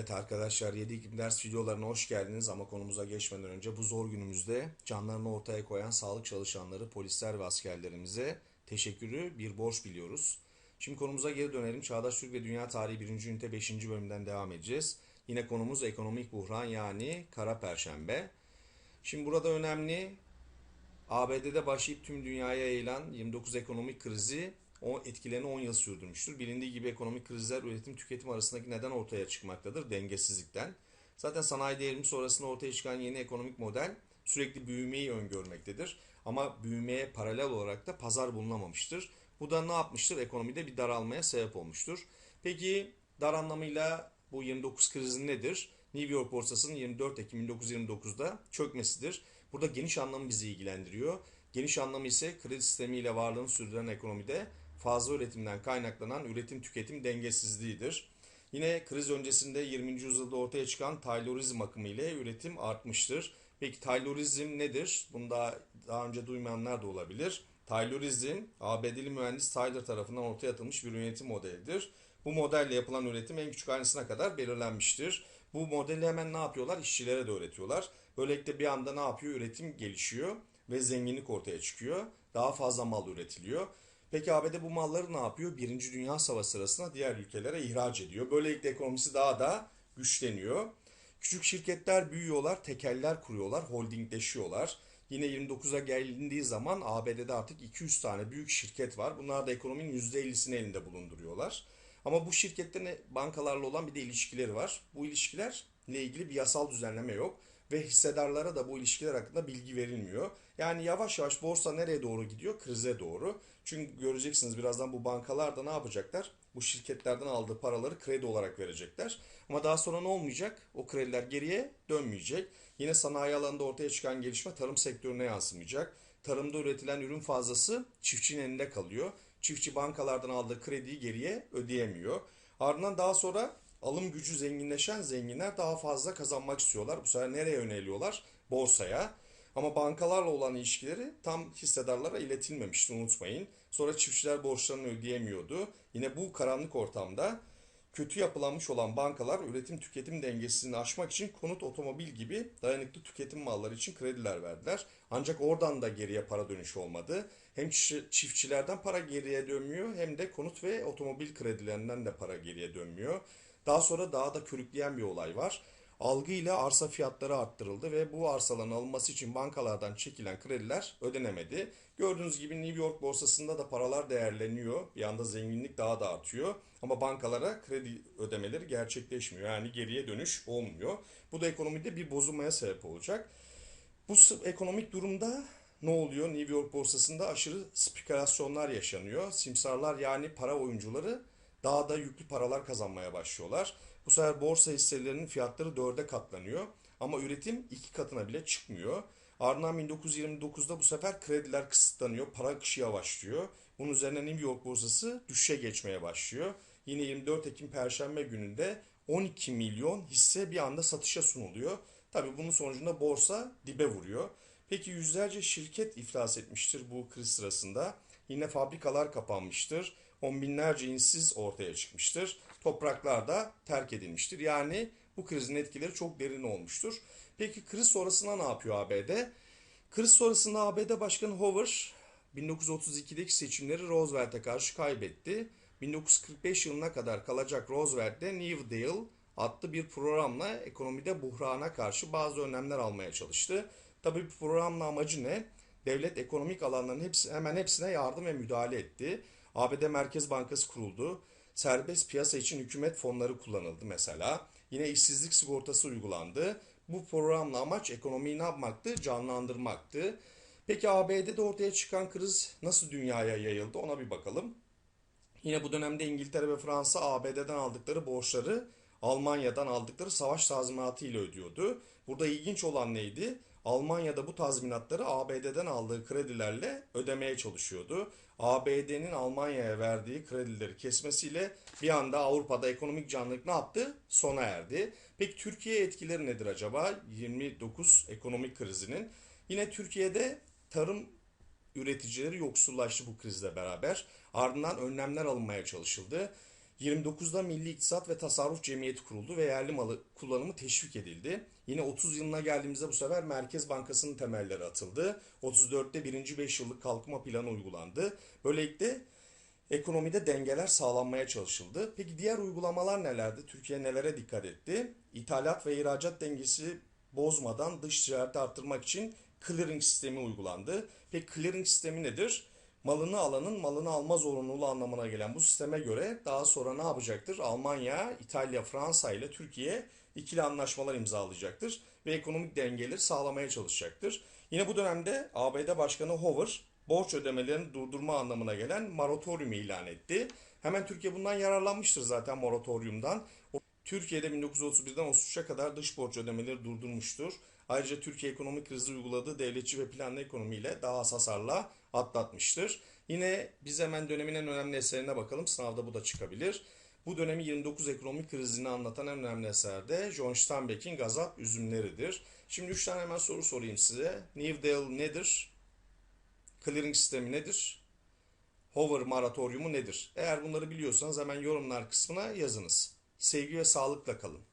Evet arkadaşlar 7 Ekim ders videolarına hoş geldiniz ama konumuza geçmeden önce bu zor günümüzde canlarını ortaya koyan sağlık çalışanları, polisler ve askerlerimize teşekkürü bir borç biliyoruz. Şimdi konumuza geri dönelim. Çağdaş Türk ve Dünya Tarihi 1. ünite 5. bölümden devam edeceğiz. Yine konumuz ekonomik buhran yani kara perşembe. Şimdi burada önemli ABD'de başlayıp tüm dünyaya yayılan 29 ekonomik krizi o etkilerini 10 yıl sürdürmüştür. Bilindiği gibi ekonomik krizler üretim tüketim arasındaki neden ortaya çıkmaktadır? Dengesizlikten. Zaten sanayi devrimi sonrasında ortaya çıkan yeni ekonomik model sürekli büyümeyi öngörmektedir. Ama büyümeye paralel olarak da pazar bulunamamıştır. Bu da ne yapmıştır? Ekonomide bir daralmaya sebep olmuştur. Peki dar anlamıyla bu 29 krizi nedir? New York borsasının 24 Ekim 1929'da çökmesidir. Burada geniş anlamı bizi ilgilendiriyor. Geniş anlamı ise kredi sistemiyle varlığını sürdüren ekonomide fazla üretimden kaynaklanan üretim tüketim dengesizliğidir. Yine kriz öncesinde 20. yüzyılda ortaya çıkan Taylorizm akımı ile üretim artmıştır. Peki Taylorizm nedir? Bunu daha, daha önce duymayanlar da olabilir. Taylorizm, ABD'li mühendis Taylor tarafından ortaya atılmış bir üretim modelidir. Bu modelle yapılan üretim en küçük ayrıntısına kadar belirlenmiştir. Bu modeli hemen ne yapıyorlar? İşçilere de öğretiyorlar. Böylelikle bir anda ne yapıyor? Üretim gelişiyor ve zenginlik ortaya çıkıyor. Daha fazla mal üretiliyor. Peki ABD bu malları ne yapıyor? Birinci Dünya Savaşı sırasında diğer ülkelere ihraç ediyor. Böylelikle ekonomisi daha da güçleniyor. Küçük şirketler büyüyorlar, tekeller kuruyorlar, holdingleşiyorlar. Yine 29'a gelindiği zaman ABD'de artık 200 tane büyük şirket var. Bunlar da ekonominin %50'sini elinde bulunduruyorlar. Ama bu şirketlerin bankalarla olan bir de ilişkileri var. Bu ilişkilerle ilgili bir yasal düzenleme yok ve hissedarlara da bu ilişkiler hakkında bilgi verilmiyor. Yani yavaş yavaş borsa nereye doğru gidiyor? Krize doğru. Çünkü göreceksiniz birazdan bu bankalar da ne yapacaklar? Bu şirketlerden aldığı paraları kredi olarak verecekler. Ama daha sonra ne olmayacak? O krediler geriye dönmeyecek. Yine sanayi alanında ortaya çıkan gelişme tarım sektörüne yansımayacak. Tarımda üretilen ürün fazlası çiftçinin elinde kalıyor. Çiftçi bankalardan aldığı krediyi geriye ödeyemiyor. Ardından daha sonra alım gücü zenginleşen zenginler daha fazla kazanmak istiyorlar. Bu sefer nereye yöneliyorlar? Borsaya. Ama bankalarla olan ilişkileri tam hissedarlara iletilmemişti unutmayın. Sonra çiftçiler borçlarını ödeyemiyordu. Yine bu karanlık ortamda kötü yapılanmış olan bankalar üretim tüketim dengesini aşmak için konut otomobil gibi dayanıklı tüketim malları için krediler verdiler. Ancak oradan da geriye para dönüşü olmadı. Hem çiftçilerden para geriye dönmüyor hem de konut ve otomobil kredilerinden de para geriye dönmüyor. Daha sonra daha da körükleyen bir olay var. Algı ile arsa fiyatları arttırıldı ve bu arsaların alınması için bankalardan çekilen krediler ödenemedi. Gördüğünüz gibi New York borsasında da paralar değerleniyor. Bir anda zenginlik daha da artıyor. Ama bankalara kredi ödemeleri gerçekleşmiyor. Yani geriye dönüş olmuyor. Bu da ekonomide bir bozulmaya sebep olacak. Bu ekonomik durumda ne oluyor? New York borsasında aşırı spekülasyonlar yaşanıyor. Simsarlar yani para oyuncuları daha da yüklü paralar kazanmaya başlıyorlar. Bu sefer borsa hisselerinin fiyatları dörde katlanıyor. Ama üretim iki katına bile çıkmıyor. Ardından 1929'da bu sefer krediler kısıtlanıyor, para akışı yavaşlıyor. Bunun üzerine New York borsası düşüşe geçmeye başlıyor. Yine 24 Ekim Perşembe gününde 12 milyon hisse bir anda satışa sunuluyor. Tabii bunun sonucunda borsa dibe vuruyor. Peki yüzlerce şirket iflas etmiştir bu kriz sırasında. Yine fabrikalar kapanmıştır. On binlerce insiz ortaya çıkmıştır. Topraklar da terk edilmiştir. Yani bu krizin etkileri çok derin olmuştur. Peki kriz sonrasında ne yapıyor ABD? Kriz sonrasında ABD Başkanı Hoover 1932'deki seçimleri Roosevelt'e karşı kaybetti. 1945 yılına kadar kalacak Roosevelt'te New Deal adlı bir programla ekonomide buhrana karşı bazı önlemler almaya çalıştı. Tabii bu programın amacı ne? Devlet ekonomik alanların hepsi, hemen hepsine yardım ve müdahale etti. ABD Merkez Bankası kuruldu. Serbest piyasa için hükümet fonları kullanıldı mesela. Yine işsizlik sigortası uygulandı. Bu programla amaç ekonomiyi ne yapmaktı? Canlandırmaktı. Peki ABD'de ortaya çıkan kriz nasıl dünyaya yayıldı ona bir bakalım. Yine bu dönemde İngiltere ve Fransa ABD'den aldıkları borçları Almanya'dan aldıkları savaş tazminatı ile ödüyordu. Burada ilginç olan neydi? Almanya'da bu tazminatları ABD'den aldığı kredilerle ödemeye çalışıyordu. ABD'nin Almanya'ya verdiği kredileri kesmesiyle bir anda Avrupa'da ekonomik canlılık ne yaptı? Sona erdi. Peki Türkiye etkileri nedir acaba 29 ekonomik krizinin? Yine Türkiye'de tarım üreticileri yoksullaştı bu krizle beraber. Ardından önlemler alınmaya çalışıldı. 29'da Milli İktisat ve Tasarruf Cemiyeti kuruldu ve yerli malı kullanımı teşvik edildi. Yine 30 yılına geldiğimizde bu sefer Merkez Bankası'nın temelleri atıldı. 34'te 1. 5 yıllık kalkınma planı uygulandı. Böylelikle ekonomide dengeler sağlanmaya çalışıldı. Peki diğer uygulamalar nelerdi? Türkiye nelere dikkat etti? İthalat ve ihracat dengesi bozmadan dış ticareti arttırmak için clearing sistemi uygulandı. Peki clearing sistemi nedir? Malını alanın malını alma zorunluluğu anlamına gelen bu sisteme göre daha sonra ne yapacaktır? Almanya, İtalya, Fransa ile Türkiye ikili anlaşmalar imzalayacaktır ve ekonomik dengeleri sağlamaya çalışacaktır. Yine bu dönemde ABD Başkanı Hoover borç ödemelerini durdurma anlamına gelen moratorium ilan etti. Hemen Türkiye bundan yararlanmıştır zaten moratoriumdan. Türkiye'de 1931'den 33'e kadar dış borç ödemeleri durdurmuştur. Ayrıca Türkiye ekonomik krizi uyguladığı devletçi ve planlı ekonomiyle daha az hasarla atlatmıştır. Yine biz hemen dönemin en önemli eserine bakalım. Sınavda bu da çıkabilir. Bu dönemi 29 ekonomik krizini anlatan en önemli eser de John Steinbeck'in Gazap Üzümleridir. Şimdi 3 tane hemen soru sorayım size. New Deal nedir? Clearing sistemi nedir? Hoover moratoriumu nedir? Eğer bunları biliyorsanız hemen yorumlar kısmına yazınız. Sevgi ve sağlıkla kalın.